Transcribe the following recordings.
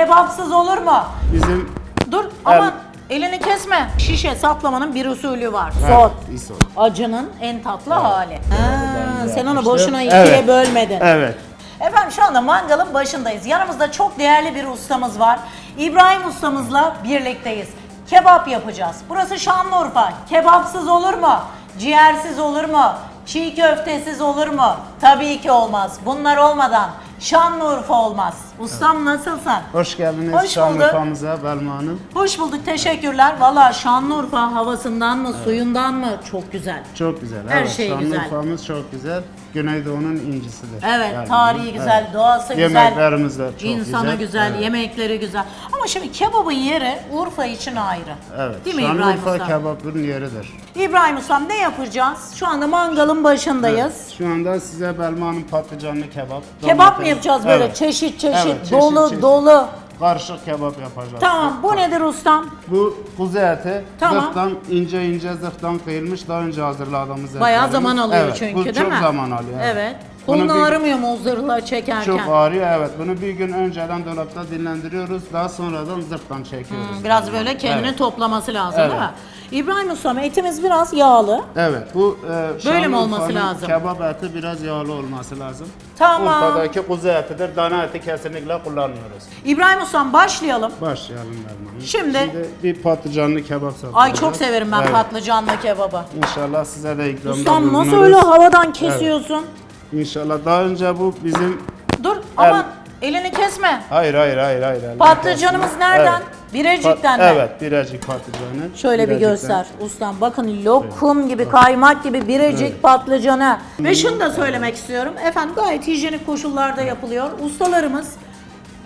Kebapsız olur mu? Bizim Dur aman elini kesme. Şişe saplamanın bir usulü var. Sot. isot. Acının en tatlı hali. Ha, sen onu boşuna ikiye Evet. bölmedin. Evet. Efendim şu anda mangalın başındayız. Yanımızda çok değerli bir ustamız var. İbrahim ustamızla birlikteyiz. Kebap yapacağız. Burası Şanlıurfa. Kebapsız olur mu? Ciğersiz olur mu? Çiğ köftesiz olur mu? Tabii ki olmaz. Bunlar olmadan Şanlıurfa olmaz. Ustam nasılsın? Hoş geldiniz Hoş Şanlıurfa'mıza Belma Hanım. Hoş bulduk. Teşekkürler. Valla Şanlıurfa havasından mı, suyundan mı? Çok güzel. Çok güzel. Her evet, şey güzel. Şanlıurfa'mız çok güzel. Güneydoğu'nun incisidir. Evet, Yani, tarihi güzel, evet. doğası güzel. Yemeklerimiz de çok İnsanı güzel. güzel, Evet. yemekleri güzel. Ama şimdi kebabın yeri Urfa için ayrı. Evet. Değil mi İbrahim Şanlıurfa Usta? kebapların yeridir. İbrahim Ustam ne yapacağız? Şu anda mangalın başındayız. Şu anda size Belma Hanım patlıcanlı kebap. Kebap mı domates- yapacağız böyle Evet. çeşit çeşit, Evet, çeşit dolu çeşit. dolu? Karışık kebap yapacağız. Tamam bu nedir ustam? Bu kuzu eti. Tamam. Zırhtan ince ince zırhtan kıyılmış. Daha önce hazırladığımız etlerimiz. Bayağı zaman alıyor evet, çünkü bu değil çok mi? zaman alıyor. Evet. Bunu Kolun bir- ağrımıyor mu o zırhla çekerken? Çok ağrıyor evet. Bunu bir gün önceden dolapta dinlendiriyoruz. Daha sonradan zırhtan çekiyoruz. Hmm, Biraz böyle kendini toplaması lazım Evet. değil mi? İbrahim Ustam etimiz biraz yağlı. Evet bu e, Böyle mi olması lazım? Kebap eti biraz yağlı olması lazım. Tamam. Urfa'daki kuzu etidir. Dana eti kesinlikle kullanmıyoruz. İbrahim Ustam başlayalım. Başlayalım Erman. Şimdi- bir patlıcanlı kebap satacağız. Ay çok severim ben Evet. patlıcanlı kebabı. İnşallah size de ikramda Ustam nasıl bulunuruz. öyle havadan kesiyorsun? İnşallah daha önce bu bizim Dur aman elini kesme. Hayır hayır hayır hayır. Patlıcanımız nereden? Evet. Birecik'ten Pat- mi? Evet, Birecik patlıcanı. Şöyle bir Birecik'ten. göster ustam. Bakın lokum gibi, kaymak gibi birecik patlıcanı. Ve şunu da söylemek istiyorum. Efendim gayet hijyenik koşullarda yapılıyor. Ustalarımız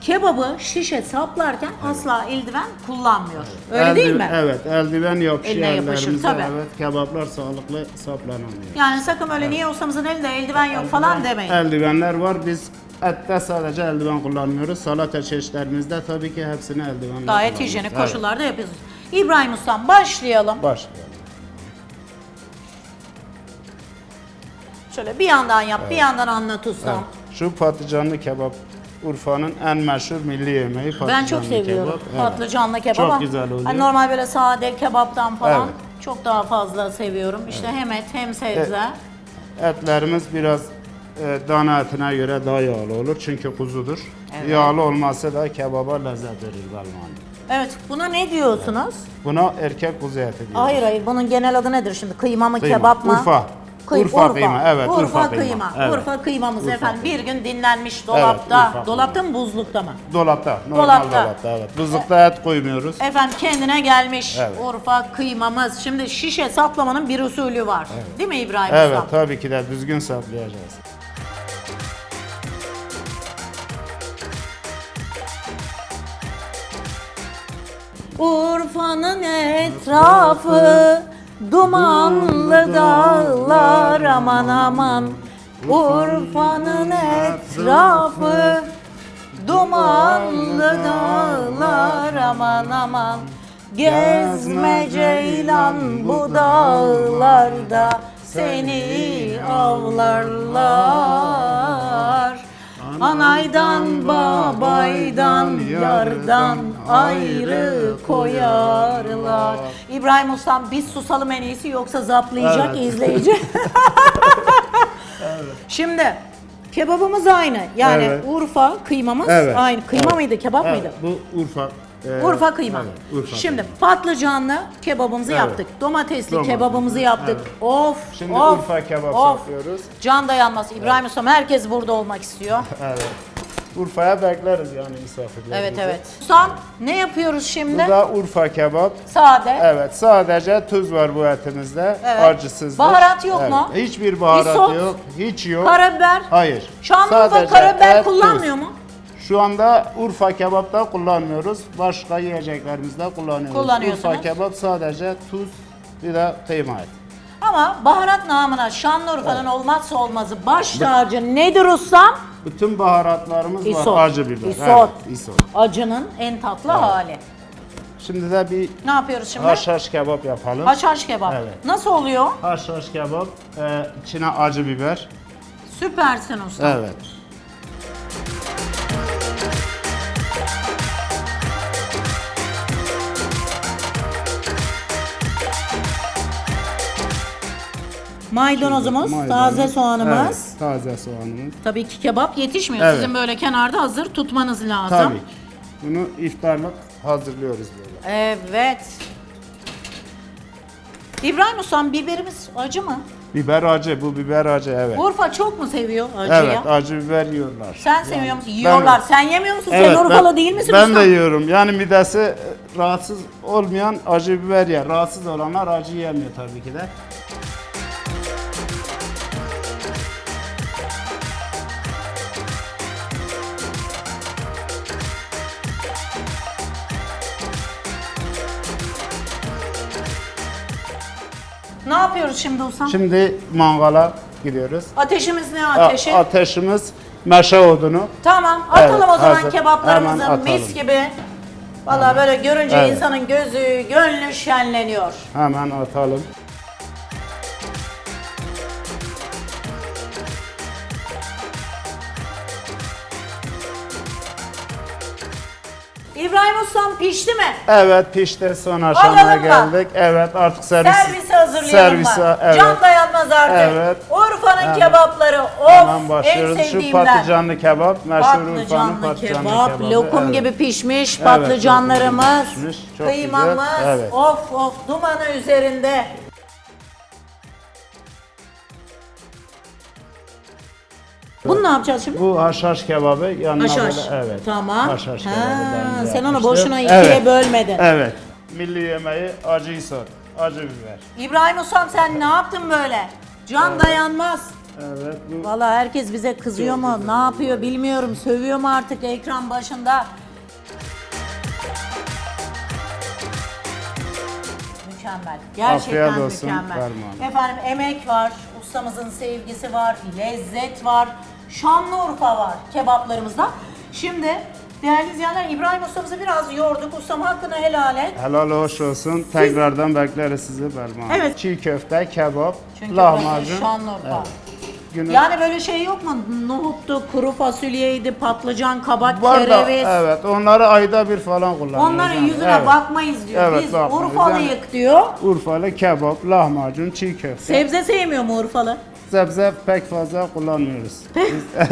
kebabı şişe saplarken asla eldiven kullanmıyor. Öyle Eldiven- değil mi? Evet, eldiven yapışıyor Eline yapışır, ellerimize. tabii. Evet, kebaplar sağlıklı saplanamıyor. Yani sakın öyle niye ustamızın elinde eldiven yok falan demeyin. Eldivenler var. Biz ette sadece eldiven kullanmıyoruz. Salata çeşitlerimizde tabii ki hepsini eldivenle Gayet kullanıyoruz. hijyenik Evet. koşullarda yapıyorsunuz. İbrahim Ustam başlayalım. Başlayalım. Şöyle bir yandan yap, bir yandan anlat ustam. Evet. Şu patlıcanlı kebap Urfa'nın en meşhur milli yemeği patlıcanlı Ben çok seviyorum kebap. Evet. patlıcanlı kebap Çok ama güzel oluyor. hani normal böyle sade kebaptan falan Evet. çok daha fazla seviyorum. İşte hem et hem sebze. Etlerimiz biraz e, dana etine göre daha yağlı olur çünkü kuzudur. Evet. Yağlı olması da kebaba lezzet verir Galman. Evet, buna ne diyorsunuz? Buna erkek kuzu eti diyoruz. Hayır hayır, bunun genel adı nedir şimdi? Kıyma mı, Kıyma. kebap mı? Urfa. Kıy- Urfa kıyma, evet, Urfa, Urfa kıyma. kıyma, evet. Urfa kıymamız Urfa efendim kıyma. bir gün dinlenmiş dolapta. Urfa dolapta mı buzlukta mı? Dolapta, normal Dolapta. dolapta, evet. Buzlukta et koymuyoruz. Efendim kendine gelmiş Evet. Urfa kıymamız. Şimdi şişe saplamanın bir usulü var. Değil mi İbrahim Evet, Usta? tabii ki de düzgün saplayacağız. Urfa'nın etrafı dumanlı dağlar aman aman. Urfa'nın etrafı dumanlı dağlar aman aman. Gezme ceylan bu dağlarda seni avlarlar Anaydan babaydan yardan ayrı koyarlar. İbrahim Ustam biz susalım en iyisi yoksa zaplayacak Evet. izleyici. Şimdi kebabımız aynı. Yani Evet. Urfa kıymamız Evet. aynı. Kıyma Evet. mıydı kebap Evet, mıydı? bu Urfa. E, Urfa kıyma. evet, Urfa Şimdi kıyma. patlıcanlı kebabımızı Evet. yaptık. Domatesli Domates, kebabımızı yaptık. Of Şimdi of Urfa kebap yapıyoruz. Can dayanmaz. İbrahim Ustam herkes burada olmak istiyor. Evet. Urfa'ya bekleriz yani misafirlerimizi. Evet evet. Ustam ne yapıyoruz şimdi? Bu da Urfa kebap. Sade. Evet, sadece tuz var bu etimizde. Evet. Acısızdır. Baharat yok mu? Hiçbir baharat Isot? yok. Hiç yok. Karabiber. Hayır. Şanlıurfa Sadece karabiber et, kullanmıyor tuz. mu? Şu anda Urfa kebapta kullanmıyoruz. Başka yiyeceklerimizde kullanıyoruz. Kullanıyorsunuz. Urfa kebap sadece tuz bir de kıyma et. Ama baharat namına Şanlıurfa'nın olmazsa olmazı baş tacı nedir ustam? Bütün baharatlarımız Isot. var. Acı biber. Isot. Evet, isot. Acının en tatlı hali. Şimdi de bir Ne yapıyoruz şimdi? haşhaş kebap yapalım. Haşhaş kebap. Evet. Nasıl oluyor? Haşhaş kebap, e, içine acı biber. Süpersin usta. Evet. Maydanozumuz, Maydanoz. taze soğanımız. Evet, taze soğanımız. Tabii ki kebap yetişmiyor. Evet. Sizin böyle kenarda hazır tutmanız lazım. Tabii. Bunu iftarlık hazırlıyoruz böyle. Evet. İbrahim Ustam biberimiz acı mı? Biber acı, bu biber acı evet. Urfa çok mu seviyor acıyı? Evet, acı biber yiyorlar. Sen seviyor musun? Yiyorlar. Sen yemiyor musun? Evet, Sen Urfalı ben- değil misin Ben ustam? de yiyorum. Yani midesi rahatsız olmayan acı biber yer. Rahatsız olanlar acı yemiyor tabii ki de. Yapıyoruz şimdi ustam? Şimdi mangala gidiyoruz. Ateşimiz ne A- ateşi? ateşimiz meşe odunu. tamam atalım Evet, o zaman hazır. kebaplarımızı Hemen atalım. mis gibi. Vallahi böyle görünce Evet. insanın gözü, gönlü şenleniyor. Hemen atalım. İbrahim Ustam pişti mi? Evet pişti son aşamaya Alalım mı? geldik. Evet artık servis. Servise hazırlayalım servise, mı? evet. Can dayanmaz artık. Evet. Urfa'nın Hemen- kebapları of Hemen en başlıyoruz. Şu sevdiğimden. patlıcanlı kebap. Meşhur Urfa'nın Patlıcanlı kebap, lokum evet. gibi pişmiş Evet, patlıcanlarımız, lokum gibi pişmiş, çok kıymamız, güzel, evet. of of dumanı üzerinde. Bunu ne yapacağız şimdi? Bu haşhaş kebabı yanına Haşhaş. böyle evet. Tamam. Haşhaş Ha, bence sen onu boşuna ikiye evet. bölmedin. Evet. Milli yemeği acıyı sor. Acı biber. İbrahim Ustam sen ne yaptın böyle? Can dayanmaz. Evet bu Vallahi herkes bize kızıyor mu? Ne yapıyor bilmiyorum. Sövüyor mu artık ekran başında? Mükemmel. Gerçekten Afiyet olsun, mükemmel. Ferman. Efendim emek var, ustamızın sevgisi var, lezzet var, Şanlıurfa var kebaplarımızda. Şimdi değerli izleyenler İbrahim ustamızı biraz yorduk. Ustam hakkını helal et. helal hoş olsun. Tekrardan bekleriz sizi Belma. Evet. Çiğ köfte, kebap, Çünkü lahmacun. Şanlıurfa. Evet. Günün Yani böyle şey yok mu? Nohuttu, kuru fasulyeydi, patlıcan, kabak, var da kereviz. evet onları ayda bir falan kullanıyoruz. Onların yani. yüzüne Evet. bakmayız diyor. Evet, Biz bakmayız. Urfalıyık diyor. Urfalı kebap, lahmacun, çiğ köfte. Sebze sevmiyor mu Urfalı? Sebze pek fazla kullanmıyoruz. Biz-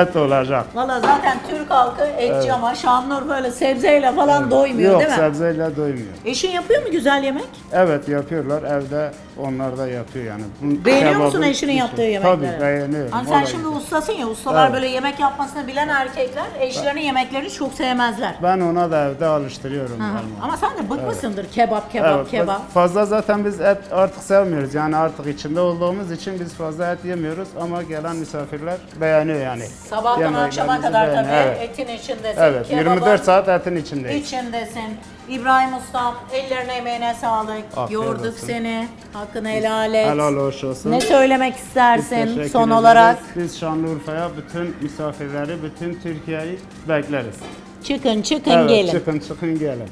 Et olacak. Valla zaten Türk halkı etçi ama Şanlıurfa öyle sebzeyle falan doymuyor Yok değil mi? sebzeyle doymuyor. Eşin yapıyor mu güzel yemek? Evet yapıyorlar evde onlar da yapıyor yani. Bunun Beğeniyor kebabı musun eşinin yaptığı yemekleri? Tabii beğeniyorum. Hani sen da şimdi ustasın ya, ustalar Evet. böyle yemek yapmasını bilen erkekler eşlerinin yemeklerini çok sevmezler. Ben ona da evde alıştırıyorum. Ama sen de bıkmışsındır kebap kebap Evet, kebap. Fazla zaten biz et artık sevmiyoruz. Yani artık içinde olduğumuz için biz fazla et yemiyoruz ama gelen misafirler beğeniyor yani. Sabahtan Yemeklerimizi akşama kadar tabii beğeniyor. Evet. etin içindesin. Evet, kebabın 24 saat etin içindeyiz. içindesin. İbrahim Ustam ellerine emeğine sağlık. Afiyet Yorduk olsun. seni. Hakkını helal et. Helal hoş olsun. Ne söylemek Biz istersin teşekkür son ederiz. olarak? Biz Şanlıurfa'ya bütün misafirleri, bütün Türkiye'yi bekleriz. Çıkın çıkın gelin. çıkın çıkın gelin.